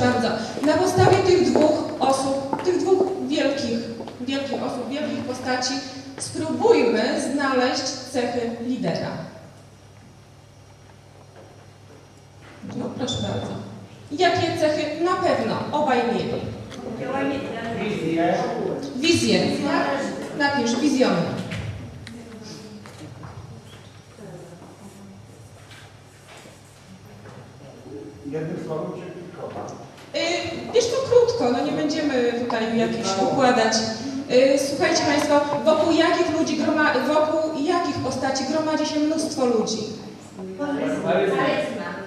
bardzo. Na podstawie tych dwóch osób, tych dwóch wielkich, wielkich osób, wielkich postaci, spróbujmy znaleźć cechy lidera. No, proszę bardzo. Jakie cechy na pewno obaj mieli? Wizję. Wizję. Napisz, wizjoner. Jednym słowem? Y, Wiesz to krótko, no nie będziemy tutaj jakichś układać. Y, Słuchajcie Państwo, wokół jakich ludzi groma, wokół jakich postaci gromadzi się mnóstwo ludzi?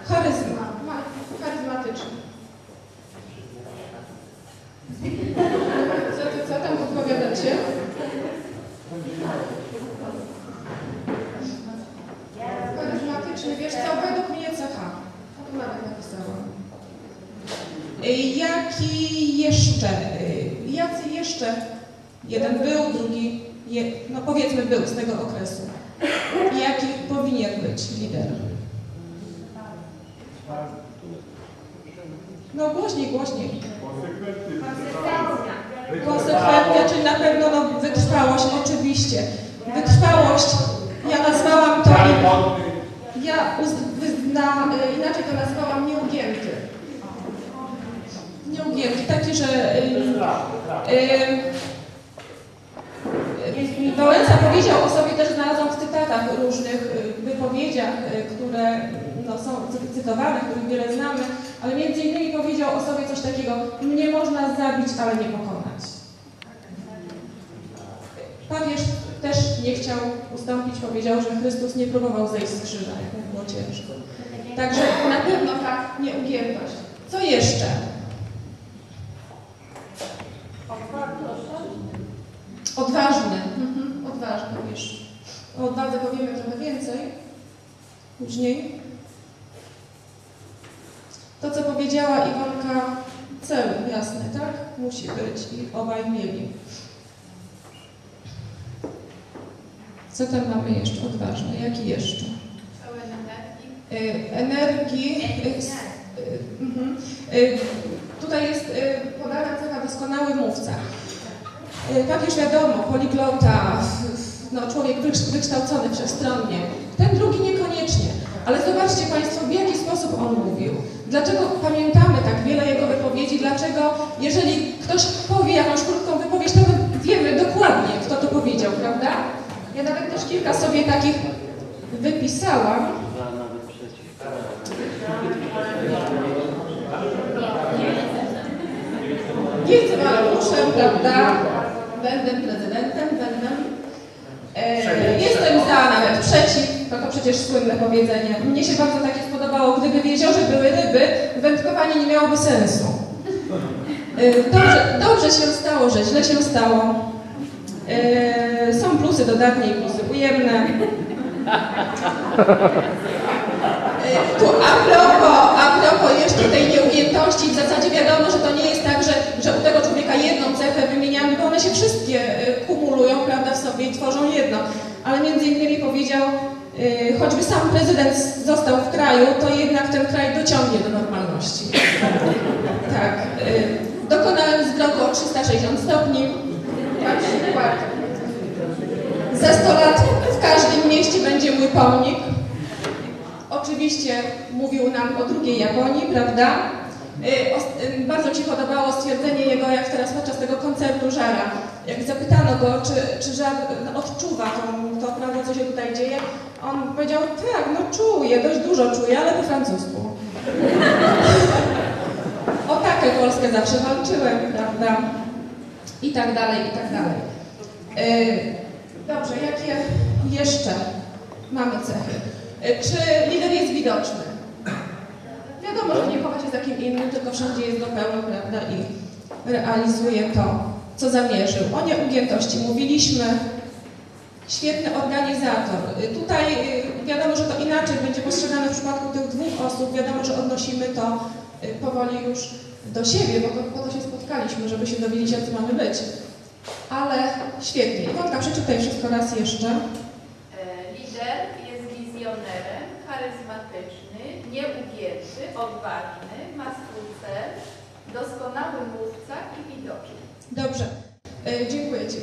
Charyzma. Ma- Charyzmatyczny. Co, co, co tam odpowiadacie? Charyzmatyczny, wiesz co, według mnie cecha. A tu nawet napisałam. Y, Jaki jeszcze, y, jacy jeszcze, jeden był, drugi, je, no powiedzmy był z tego okresu. Jaki powinien być lider? No głośniej, głośniej. Konsekwentnie, czyli na pewno no, wytrwałość, oczywiście. Wytrwałość, ja nazwałam to, ja uz, na, y, inaczej to nazwałam. Nieugięty, taki, że y, y, y, Wałęsa powiedział o sobie, też znalazłam w cytatach różnych y, wypowiedziach, y, które no, są cy- cytowane, których wiele znamy, ale między innymi powiedział o sobie coś takiego, mnie można zabić, ale nie pokonać. Papież też nie chciał ustąpić, powiedział, że Chrystus nie próbował zejść z krzyża, jak było ciężko. Także na pewno ta nieugiętość. Co jeszcze? Odważny. Odważny, wiesz. O odwadze powiemy trochę więcej później. To, co powiedziała Iwonka, cel jasny, tak? Musi być i obaj mieli. Co tam mamy jeszcze odważne? Jaki jeszcze? Energii. Tutaj jest y, podana cecha doskonały mówca. Y, Papież wiadomo, poliglota, no, człowiek wyksz- wykształcony wszechstronnie. Ten drugi niekoniecznie. Ale zobaczcie Państwo, w jaki sposób on mówił. Dlaczego pamiętamy tak wiele jego wypowiedzi? Dlaczego, jeżeli ktoś powie jakąś krótką wypowiedź, to my wiemy dokładnie, kto to powiedział, prawda? Ja nawet też kilka sobie takich wypisałam. Nie chcę, ale muszę, prawda? Będę prezydentem, będę. E, jestem za, nawet przeciw. To to przecież słynne powiedzenie. Mnie się bardzo takie spodobało. Gdyby w jeziorze były ryby, wędkowanie nie miałoby sensu. E, dobrze, dobrze się stało, że źle się stało. E, są plusy dodatnie i plusy ujemne. E, Tu a propos, a propos jeszcze tej nieugiętości, w zasadzie wiadomo, że to nie jest tak, że, że u tego człowieka jedną cechę wymieniamy, bo one się wszystkie kumulują, prawda, w sobie i tworzą jedno. Ale między innymi powiedział, choćby sam prezydent został w kraju, to jednak ten kraj dociągnie do normalności. Tak. e, Dokonałem zwrotu o 360 stopni. Na przykład za 100 lat w każdym mieście będzie mój pomnik. Oczywiście mówił nam o drugiej Japonii, prawda? Y, y, Bardzo mi się podobało stwierdzenie jego, jak teraz podczas tego koncertu Żara. Jak zapytano go, czy, czy Żar no, odczuwa tą, to, prawda, co się tutaj dzieje, on powiedział, tak, no czuję, dość dużo czuję, ale po francusku. o taką Polskę zawsze walczyłem, prawda? I tak dalej, i tak dalej. Y, Dobrze, jakie jeszcze mamy cechy? Y, Czy lider jest widoczny? Wiadomo, że nie chowa się za kim innym, tylko wszędzie jest go pełno, prawda, i realizuje to, co zamierzył. O nieugiętości mówiliśmy. Świetny organizator. Y, Tutaj y, wiadomo, że to inaczej będzie postrzegane w przypadku tych dwóch osób. Wiadomo, że odnosimy to y, powoli już do siebie, bo to, po to się spotkaliśmy, żeby się dowiedzieć, jacy mamy być. Ale świetnie. Iwonka, przeczytaj wszystko raz jeszcze. E, Lider jest wizjonerem, charyzmatyczny, nieugięty, odważny, ma doskonały mówca i widoki. Dobrze, e, dziękuję Ci.